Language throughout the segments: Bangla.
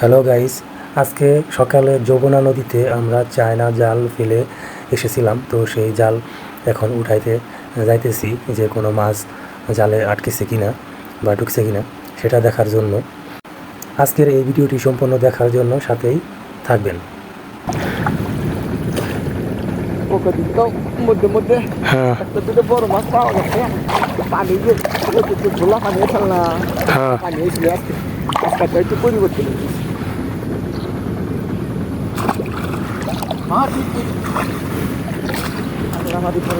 হ্যালো গাইস আজকে সকালে যমুনা নদীতে আমরা চায়না জাল ফেলে এসেছিলাম। তো সেই জাল এখন উঠাইতে যাইতেছি যে কোনো মাছ জালে আটকেছে কিনা বা ঢুকছে কিনা, সেটা দেখার জন্য। আজকের এই ভিডিওটি সম্পূর্ণ দেখার জন্য সাথেই থাকবেন। মধ্যে মধ্যে হ্যাঁ। বড় মাছ হ্যাঁ। একটু পরিবর্তন হয়েছে হ্যাঁ ঠিক ঠিক আমাদের পরে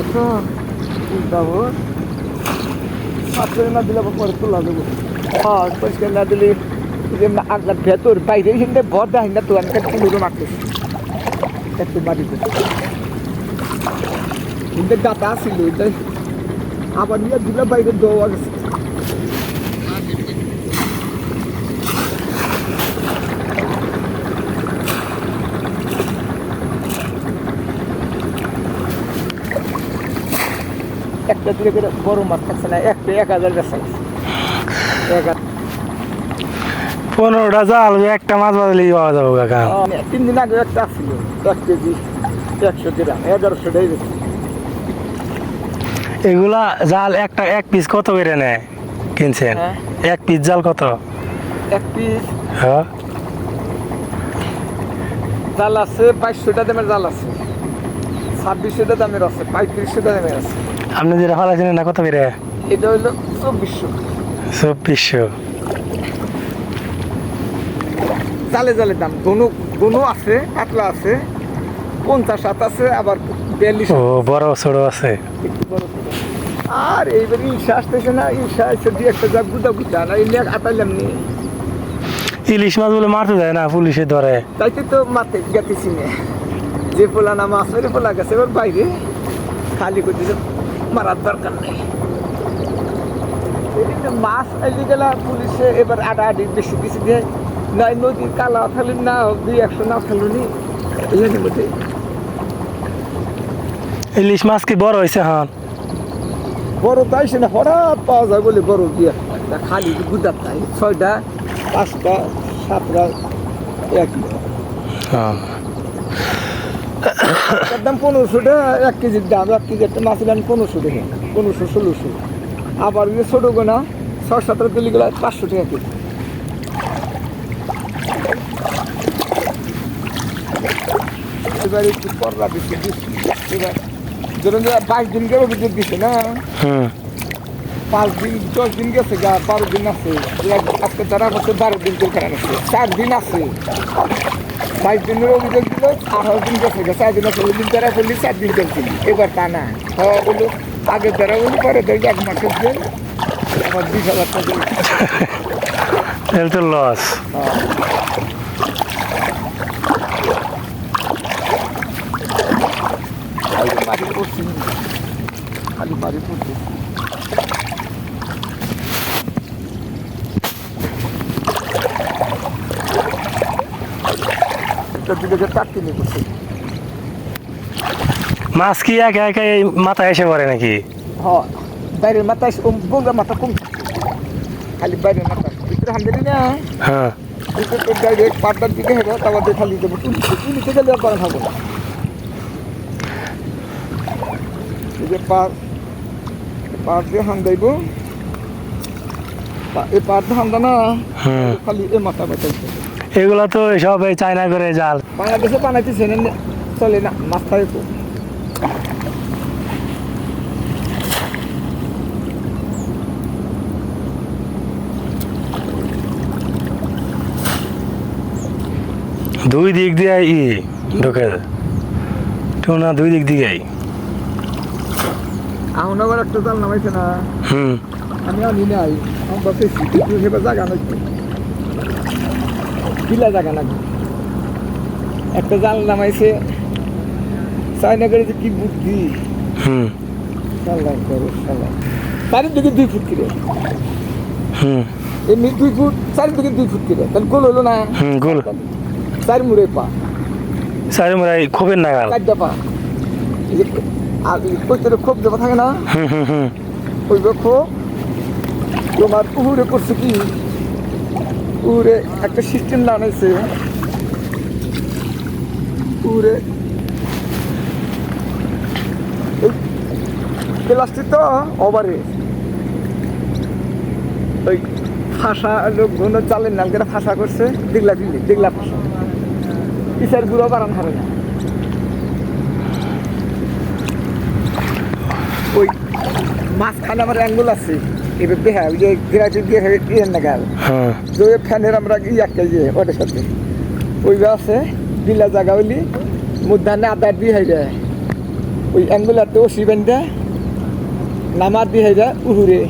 তো যাব সাঁতরে না দিলে পরে তোলা দেবো হ্যাঁ দিলে আগলার ভেতর বাইরে হিন্দে ভর দেয় না তো আমি কিলো মারতেছি একটু বাড়িতে হিন্দে গাতা ছিল আবার নিয়ে দিলে বাইরে দেওয়া গেছে একটা দিকে করে বড় মাছ থাকছে না একটা এক হাজার বেচা গেছে। পনেরোটা জাল একটা মাছ বাজলেই পাওয়া যাব কাকা। তিন দিন আগে একটা ছিল এক কেজি একশো গ্রাম এগারোশো টাই বেশি এগুলা জাল একটা এক পিস কত করে নেয় কিনছেন? হ্যাঁ। এক পিস জাল কত? এক পিস হ্যাঁ। জাল আছে বাইশশোটা দামের জাল আছে। ছাব্বিশশোটা দামের আছে পঁয়ত্রিশশোটা দামের আছে। আপনি যেটা ফালাইছেন না কত করে এটা হইল চব্বিশশো চব্বিশশো জালে জালে দাম। দোনো দোনো আছে পাতলা আছে পঞ্চাশ সাত আছে আবার বিয়াল্লিশ। ও বড় ছোট আছে। বড়। আর এইবার ইলশা আসতেছে না ইলশা এসে দিয়ে একটা যা গুদা গুদা না এই নিয়ে আতাইলাম নি। ইলিশ মাছ বলে মারতে যায় না পুলিশে ধরে। তাইতে তো মাতে গেতেছি নে। যে পোলা না মাছ মেরে পোলা গেছে এবার বাইরে। খালি করে দিতে মারার দরকার নেই। এই মাছ এলি গেলা পুলিশে এবার আডা আডি বেশি বেশি দিয়ে নাই নদীর কালা ফেলুন না দুই একশো না ফেলুনি। এলাকার মধ্যে ইলিশ মাছ কি বড় হয়েছে হ্যাঁ বড় তাই সে না হঠাৎ পাওয়া যায় বলে বড় দিয়ে খালি গুদার তাই ছয়টা পাঁচটা সাতটা এক এর দাম পনেরোশো টাকা এক কেজির দাম এক কেজি একটা মাছের দাম পনেরোশো টাকা পনেরোশো ষোলোশো। আবার যে ছোটো গোনা ছয় সতেরো তুলি গেলে পাঁচশো টাকা কেজি। এবার একটু পরলা দিচ্ছে। এবার ধরুন বাইশ দিন গেলে অভিযোগ দিচ্ছে না? পাঁচ দিন দশ দিন গেছে গা বারো দিন আছে। আজকে তারা হচ্ছে বারো দিন করে গেছে চার দিন আছে। বাইশ দিনের অভিযোগ দিল আঠারো দিন গেছে গা চার দিন আছে ওই দিন তারা করলি চার দিন করছিলি এবার তা না হ্যাঁ বলল আগে তারা বলি পরে দেখি এক মাসের দিন আমার বিশ হাজার টাকা তাহলে তো লস খালি বাড়ি পড়ছি। দিকে টাটকি নিয়ে মাছ কি একে একে মাথায় এসে পড়ে নাকি? হ্যাঁ বাইরের মাথা বলবে মাথা কম। খালি বাইরের মাথা। ভিতরে হামদেরি না? হ্যাঁ। ভিতরে ডাইরেক্ট পাটটার দিকে হেঁটে তারপর খালি দেবো। তুলিতে তুলিতে গেলে করে খাব না। যে পার পার দিয়ে হান দেব। এই পার হান্দা না খালি এ মাথা বাঁচাইছে এগুলো তো সব এই চায়না করে জাল। বাংলাদেশে বানাইতেছে না চলে না মাছ তো দুই দিক দিয়ে ই ঢোকে টুনা দুই দিক দিকেই এখন আবার একটা জাল নামাইছে না। হুম। আমি আনি নাই আমরা কিন্তু সেটা জায়গা নাই বিলা জায়গা লাগবে একটা জাল নামাইছে। চায়না করে যে কি বুদ্ধি। হুম। সাল্লাহ করো সাল্লাহ চারিদিকে দুই ফুট কিরে? হুম। এমনি দুই ফুট চারিদিকে দুই ফুট কিরে? তাহলে গোল হলো না? হুম গোল। চার মুড়ে পা। চারি মোড়াই খুবের নাগাল। চারটা পা। আর কৈতরে খোপ দেওয়া থাকে না? হুম হুম হুম। ওই খোপ? তোমার পুহুরে করছে কি? উড়ে একটা সিস্টেম লাগাইছে উড়ে। প্লাস্টিক তো ওভারে। ওই ফাঁসা লোকজন চালের নালকেরা ফাঁসা করছে। দিগলা দিল্লি দিগলা ফাঁসা। পিসার গুঁড়ো বাড়ান হারে না। ওই মাঝখানে আমার অ্যাঙ্গুল আছে। এবার বেহা যে গ্রাফিক দিয়ে ইয়ে না গেল হ্যাঁ যে ওই ফ্যানের আমরা ই একটা যে ওটার সাথে ওই আছে বিলা জায়গা হইলি মুদানে আদার দিয়ে হয়ে যায় ওই অ্যাঙ্গুলারতে ওসি বেঁধে নামার দিয়ে হয়ে যায় উহুরে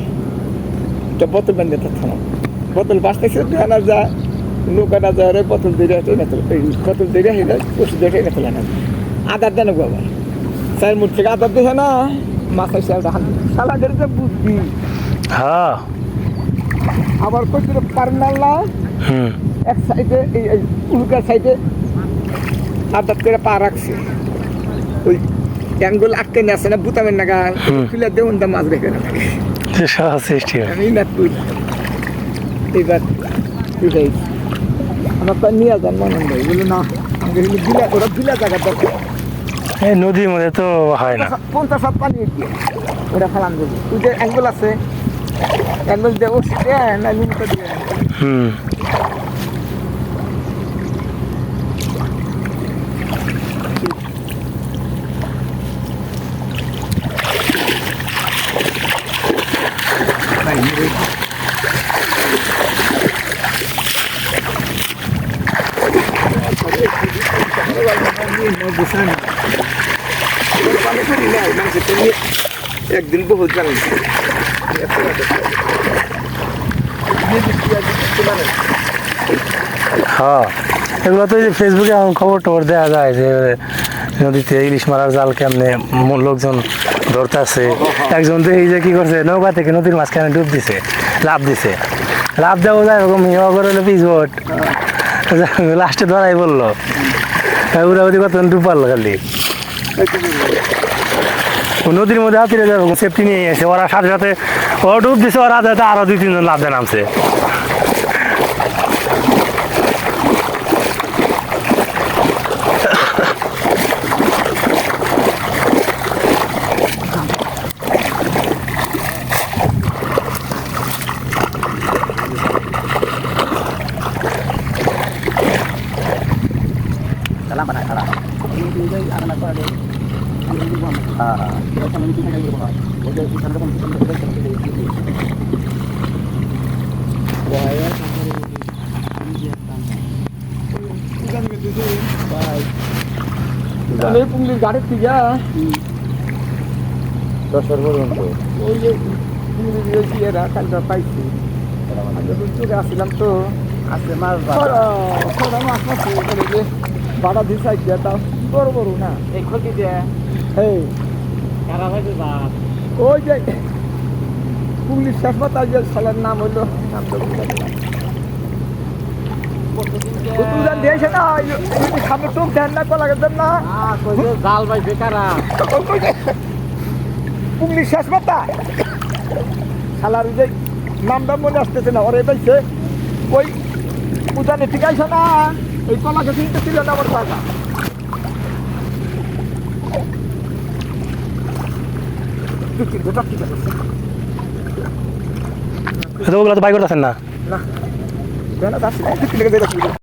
এটা বোতল বেঁধে থাকতো না বোতল বাঁচতেছে আনা যায় নৌকাটা যায় রে বোতল দিয়ে টেনে তোলে এই বোতল দিয়ে হয়ে যায় ওষুধ দিয়ে টেনে তোলে না আদার দেন আবার স্যার মুখ থেকে আদার দিয়ে না মাথায় স্যারটা হাত সালাদের যে বুদ্ধি হ্যাঁ। আবার কই পারনাল? হুম। এক সাইডে এই এই উল্কা সাইডে আদাত করে পা রাখছে। ওই অ্যাঙ্গুল আটকে নিয়ে আসে না বুতামের নাগা। খুলে দেউন দা মাছ রেখে সে সৃষ্টি আমি না তুই। এইবার তুই যাই আমার তো নিয়ে যান মনে নেই। বলে না আমাকে বিলা ওরা বিলা জায়গা দরকার এই নদীর মধ্যে তো হয় না। পঞ্চাশ হাত পানি ওরা ফেলান দেবো। তুই যে অ্যাঙ্গুল আছে দিয়ে ওষি দিয়ে না লিমিটটা দিয়ে হুম একদিন বহুত জানি হ্যাঁ এগুলো তো এই যে ফেসবুকে এখন খবর টবর দেওয়া যায় যে, নদীতে ইলিশ মারার জাল কেমনে লোকজন ধরতেছে। একজন দেখি যে কি করছে, নৌকা থেকে নদীর মাঝখানে ডুব দিছে লাভ দিছে। লাভ দেওয়া যায় এরকম হিমা করে হলো পিস লাস্টে ধরাই বলল। উড়াউড়ি কত ডুব পারল খালি। নদীর মধ্যে হাতিরে যাবে সেফটি নিয়ে এসে, ওরা সাথে সাথে, ওরা ডুব দিছে, ওরা যাতে আরও দুই তিনজন লাভ নামছে আমি পুঙ্গলির গাড়ির থেকে দশের পর্যন্ত ওই যে ইয়েরা কালটা পাইছি আমি আসছিলাম তো আছে মাছ মাছ মাছ বাড়া দিয়ে সাইড দিয়ে তাও বড় বড় না এই ক্ষতি দিয়ে ওই যে শেষ মাথা যে ছেলের নাম হইল নাম তো শেষ মাথা শালার যে নামটা মনে আসতেছে না, ওরে পাইছে ওই উদানে ঠিক আছে না এই কলা গাছ কিন্তু ছিল না দু তিনটে টাকা ঠিক আছে ওগুলো তো বাই করতেছেন না?